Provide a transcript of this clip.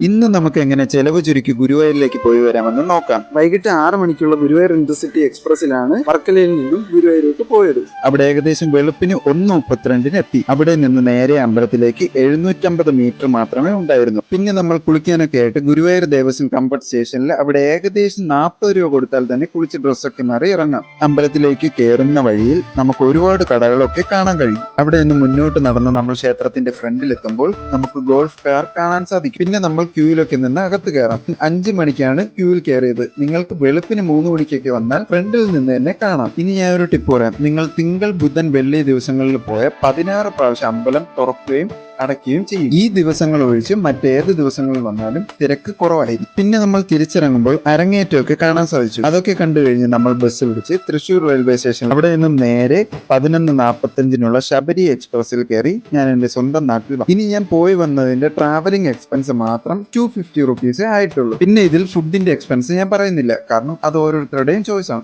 ഇന്ന് നമുക്ക് എങ്ങനെ ചെലവ് ചുരുക്കി ഗുരുവായൂരിലേക്ക് പോയി വരാമെന്ന് നോക്കാം. വൈകിട്ട് ആറ് മണിക്കുള്ള ഗുരുവായൂർ ഇന്റർസിറ്റി എക്സ്പ്രസിലാണ് വർക്കലയിൽ നിന്നും ഗുരുവായൂരിലേക്ക് പോയത്. അവിടെ ഏകദേശം വെളുപ്പിന് ഒന്ന് മുപ്പത്തിരണ്ടിന് എത്തി. അവിടെ നിന്ന് നേരെ അമ്പലത്തിലേക്ക് എഴുന്നൂറ്റമ്പത് മീറ്റർ മാത്രമേ ഉണ്ടായിരുന്നു പിന്നെ നമ്മൾ കുളിക്കാനൊക്കെ ആയിട്ട് ഗുരുവായൂർ ദേവസ്വം കംഫർട്ട് സ്റ്റേഷനിൽ അവിടെ ഏകദേശം നാൽപ്പത് രൂപ കൊടുത്താൽ തന്നെ കുളിച്ച് ഡ്രസ്സൊക്കെ മാറി ഇറങ്ങാം. അമ്പലത്തിലേക്ക് കയറുന്ന വഴിയിൽ നമുക്ക് ഒരുപാട് കടകളൊക്കെ കാണാൻ കഴിയും. അവിടെ നിന്ന് മുന്നോട്ട് നടന്ന് നമ്മൾ ക്ഷേത്രത്തിന്റെ ഫ്രണ്ടിൽ എത്തുമ്പോൾ നമുക്ക് ഗോൾഫ് കാർ കാണാൻ സാധിക്കും. പിന്നെ നമ്മൾ ക്യൂവിലൊക്കെ നിന്ന് അകത്ത് കയറാം. അഞ്ചു മണിക്കാണ് ക്യൂവിൽ കയറിയത്. നിങ്ങൾക്ക് വെളുപ്പിന് മൂന്ന് മണിക്കൊക്കെ വന്നാൽ ഫ്രണ്ടിൽ നിന്ന് തന്നെ കാണാം. ഇനി ഞാൻ ഒരു ടിപ്പ് പറയാം. നിങ്ങൾ തിങ്കൾ ബുധൻ വെള്ളി ദിവസങ്ങളിൽ പോയ പതിനാറ് പ്രാവശ്യം അമ്പലം തുറക്കുകയും അടയ്ക്കുകയും ചെയ്യും. ഈ ദിവസങ്ങൾ ഒഴിച്ച് മറ്റേത് ദിവസങ്ങളിൽ വന്നാലും തിരക്ക് കുറവായിരിക്കും. പിന്നെ നമ്മൾ തിരിച്ചിറങ്ങുമ്പോൾ അരങ്ങേറ്റമൊക്കെ കാണാൻ സാധിച്ചു. അതൊക്കെ കണ്ടു കഴിഞ്ഞ് നമ്മൾ ബസ് പിടിച്ച് തൃശ്ശൂർ റെയിൽവേ സ്റ്റേഷൻ അവിടെ നിന്നും നേരെ പതിനൊന്ന് നാൽപ്പത്തഞ്ചിനുള്ള ശബരി എക്സ്പ്രസിൽ കയറി ഞാൻ എന്റെ സ്വന്തം നാട്ടിൽ ഇനി ഞാൻ പോയി വന്നതിന്റെ ട്രാവലിംഗ് എക്സ്പെൻസ് മാത്രം ടു ഫിഫ്റ്റി ആയിട്ടുള്ളൂ. പിന്നെ ഇതിൽ ഫുഡിന്റെ എക്സ്പെൻസ് ഞാൻ പറയുന്നില്ല. കാരണം അത് ഓരോരുത്തരുടെയും ചോയ്സ് ആണ്.